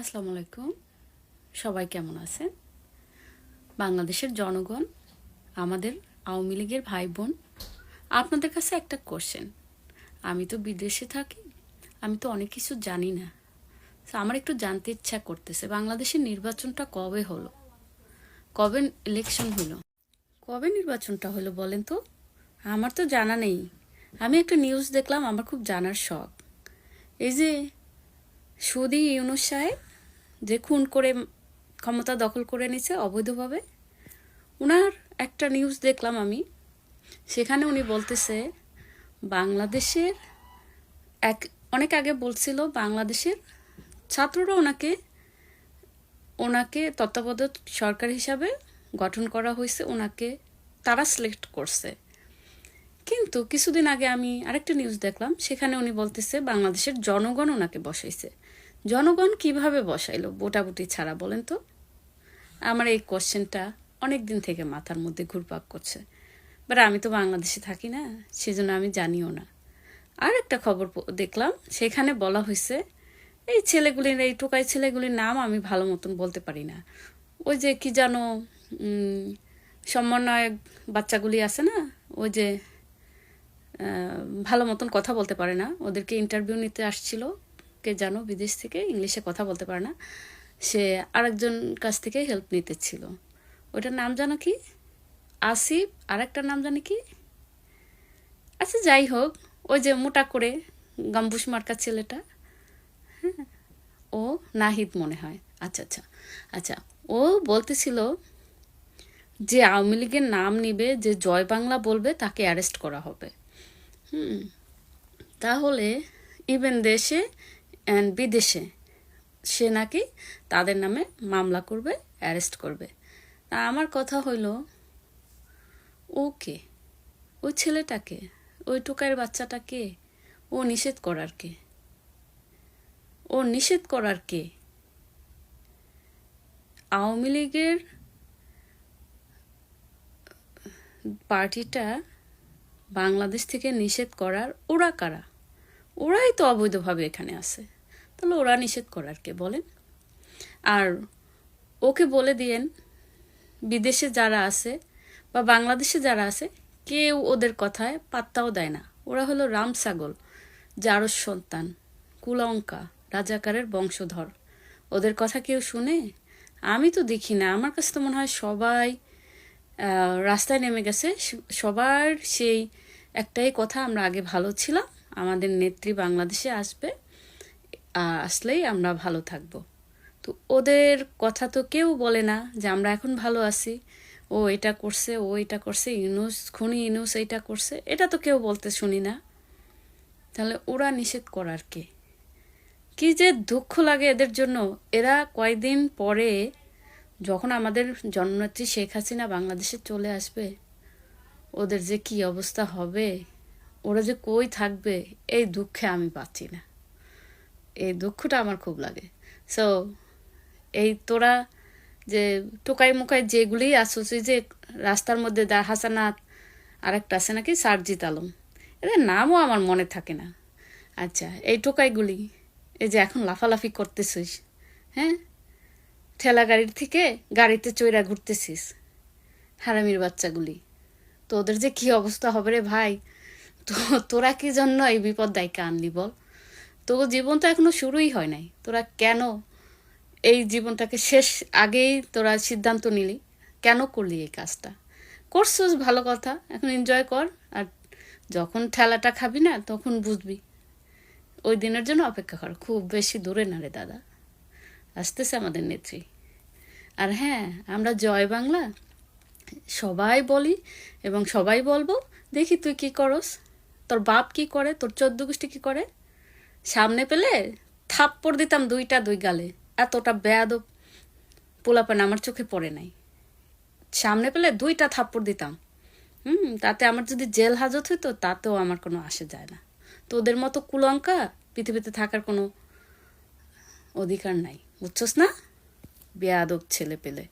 আসসালামু আলাইকুম সবাই কেমন আছেন? বাংলাদেশের জনগণ, আমাদের আওয়ামী লীগের ভাই বোন আপনাদের কাছে একটা কোশ্চেন আমি তো বিদেশে থাকি, আমি তো অনেক কিছু জানি না। তো আমার একটু জানতে ইচ্ছা করতেছে, বাংলাদেশের নির্বাচনটা কবে হলো? কবে ইলেকশন হলো? কবে নির্বাচনটা হলো বলেন তো? আমার তো জানা নেই। আমি একটা নিউজ দেখলাম, আমার খুব জানার শখ। এই যে সুদি ইউনুস সাহেব যে খুন করে ক্ষমতা দখল করে নিছে অবৈধভাবে। ওনার একটা নিউজ দেখলাম আমি। সেখানে উনি বলতেছে, বাংলাদেশের এক, অনেক আগে বলছিল, বাংলাদেশের ছাত্ররা ওনাকে ওনাকে তত্ত্বাবধায়ক সরকার হিসাবে গঠন করা হয়েছে, ওনাকে তারা সিলেক্ট করছে। কিন্তু কিছুদিন আগে আমি আরেকটা নিউজ দেখলাম, সেখানে উনি বলতেছে, বাংলাদেশের জনগণ ওনাকে বসাইছে। জনগণ কীভাবে বসাইলো বোটাবুটি ছাড়া বলেন তো? আমার এই কোশ্চেনটা অনেক দিন থেকে মাথার মধ্যে ঘুরপাক করছে। বাট আমি তো বাংলাদেশে থাকি না সেজন্য আমি জানিও না। আর একটা খবর দেখলাম সেখানে বলা হয়েছে এই ছেলেগুলির এই টোকাই ছেলেগুলির নাম আমি ভালো মতন বলতে পারি না। ওই যে কি উম, সমন্বয়ক বাচ্চাগুলি আছে না ওই যে ভালো মতন কথা বলতে পারে না। ওদেরকে ইন্টারভিউ নিতে আসছিল। কে জানো, বিদেশ থেকে ইংলিশে কথা বলতে পারে না। সে আরেকজন কাছ থেকে হেল্প নিতে ছিল। ওটার নাম জানো কি? আসিফ, আরেকটার নাম জানি কি? আচ্ছা যাই হোক, ওই যে মোটা করে গাম্বুস মার্কা ছেলেটা হ্যাঁ ও নাহিদ মনে হয়। আচ্ছা আচ্ছা আচ্ছা ও বলতেছিল যে আওয়ামী লীগের নাম নিবে, যে জয় বাংলা বলবে, তাকে অ্যারেস্ট করা হবে। হুম, তাহলে ইভেন দেশে অ্যান্ড বিদেশে সে নাকি তাদের নামে মামলা করবে অ্যারেস্ট করবে। তা আমার কথা হইল ওকে ওই ছেলেটাকে ওই টোকাইয়ের বাচ্চাটাকে ও নিষেধ করার কে? ও নিষেধ করার কে? আওয়ামী লীগের পার্টিটা বাংলাদেশ থেকে নিষেধ করার ওরা কারা? ওরাই তো অবৈধভাবে এখানে আছে। তাহলে ওরা নিষেধ করার কে, বলেন। আর ওকে বলে দিয়েন, বিদেশে যারা আছে বা বাংলাদেশে যারা আছে, কেউ ওদের কথায় পাত্তাও দেয় না। ওরা হলো রাম ছাগল সন্তান, কুলঙ্কা, রাজাকারের বংশধর। ওদের কথা কেউ শুনে? আমি তো দেখি না। আমার কাছে তো মনে হয় সবাই রাস্তায় নেমে গেছে। সবার সেই একটাই কথা, আমরা আগে ভালো ছিলাম। আমাদের নেত্রী বাংলাদেশে আসবে। আসলেই আমরা ভালো থাকব। তো ওদের কথা তো কেউ বলে না যে আমরা এখন ভালো আছি। ও এটা করছে, ও এটা করছে, ইউনুস, খুনি ইউনুস এটা করছে, এটা তো কেউ বলতে শুনি না। তাহলে ওরা নিষেধ করার কে? কি যে দুঃখ লাগে এদের জন্য। এরা কয়দিন পরে যখন আমাদের জননেত্রী শেখ হাসিনা বাংলাদেশে চলে আসবে, ওদের যে কি অবস্থা হবে, ওরা যে কই থাকবে, এই দুঃখে আমি পাচ্ছি না। এই দুঃখটা আমার খুব লাগে। সো এই তোরা যে টোকাই মুকাই যেগুলি আসছিস এই যে রাস্তার মধ্যে দা হাসানাত আরেকটা আছে নাকি? সারজিত আলম। এদের নামও আমার মনে থাকে না। আচ্ছা এই টোকাইগুলি, এই যে এখন লাফালাফি করতেছিস হ্যাঁ? ঠেলা গাড়ির থেকে গাড়িতে চৈরা ঘুরতেছিস, হারামির বাচ্চাগুলি। তো ওদের যে কি অবস্থা হবে রে ভাই? তো তোরা কি জন্য এই বিপদ দায়িকা আনলি বল? তো জীবন তো এখনও শুরুই হয় নাই। তোরা কেন এই জীবনটাকে শেষ আগেই তোরা সিদ্ধান্ত নিলি? কেন করলি এই কাজটা? করছিস, ভালো কথা। এখন এনজয় কর। আর যখন ঠেলাটা খাবি না, তখন বুঝবি। ওই দিনের জন্য অপেক্ষা কর। খুব বেশি দূরে না রে দাদা। আসতেছে আমাদের নেত্রী। আর হ্যাঁ আমরা জয় বাংলা। সবাই বলি এবং সবাই বলব, দেখি তুই কি করস? তোর বাপ কি করে? তোর চোদ্দ গোষ্ঠী কি করে? সামনে পেলে থাপ্পড় দিতাম দুইটা দুই গালে। এতটা বেয়াদব পোলাপান আমার চোখে পড়ে নাই। সামনে পেলে দুইটা থাপ্পড় দিতাম। হুম, তাতে আমার যদি জেল হাজত হইতো, তাতেও আমার কোনো আসে যায় না। তো ওদের মতো কুলঙ্কা পৃথিবীতে থাকার কোনো অধিকার নাই। বুঝছস না? বেয়াদব ছেলে পেলে।